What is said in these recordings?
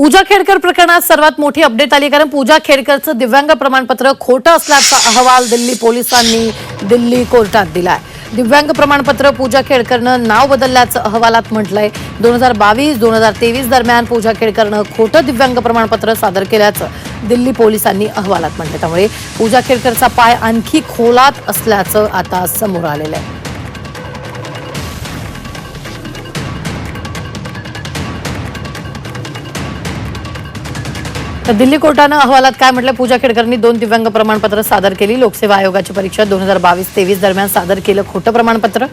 पूजा खेडकर प्रकरणात सर्वात मोठी अपडेट आली कारण पूजा खेडकरचं दिव्यांग प्रमाणपत्र खोटं असल्याचा अहवाल दिल्ली पोलिसांनी दिल्ली कोर्टात दिलाय. दिव्यांग प्रमाणपत्र पूजा खेडकरनं नाव बदलल्याचं अहवालात म्हटलंय. दोन हजार बावीस दोन हजार तेवीस दरम्यान पूजा खेडकरनं खोटं दिव्यांग प्रमाणपत्र सादर केल्याचं दिल्ली पोलिसांनी अहवालात म्हटलं त्यामुळे पूजा खेडकरचा पाय आणखी खोलात असल्याचं आता समोर आलेलं आहे. तर दिल्ली कोर्टानं अहवालात काय म्हटलं? पूजा खेडकरांनी दोन दिव्यांग प्रमाणपत्र सादर केली. लोकसेवा आयोगाची परीक्षा दोन हजार बावीस तेवीस दरम्यान सादर केलं खोटं प्रमाणपत्र.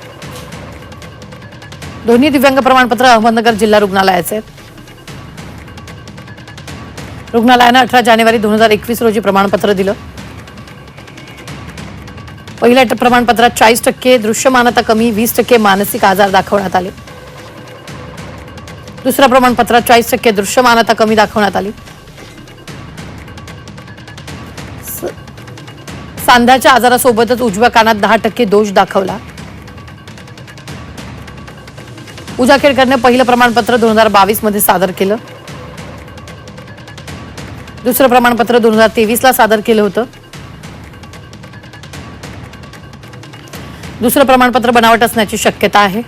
दोन्ही दिव्यांग प्रमाणपत्र अहमदनगर जिल्हा रुग्णालयाचे. आहेत रुग्णालयानं अठरा जानेवारी दोन हजार एकवीस रोजी प्रमाणपत्र दिलं. पहिल्या प्रमाणपत्रात चाळीस टक्के दृश्यमानता कमी वीस टक्के मानसिक आजार दाखवण्यात आले. दुसऱ्या प्रमाणपत्रात चाळीस टक्के दृश्यमानता कमी दाखवण्यात आली. सांध्याच्या आजारासोबतच उजव्या कानात दहा टक्के दोष दाखवला. पूजा खेडकरने पहिलं प्रमाणपत्र दोन हजार बावीसमध्ये सादर केलं. दुसरं प्रमाणपत्र दोन हजार तेवीस ला सादर केलं होतं. दुसरं प्रमाणपत्र बनावट असण्याची शक्यता आहे.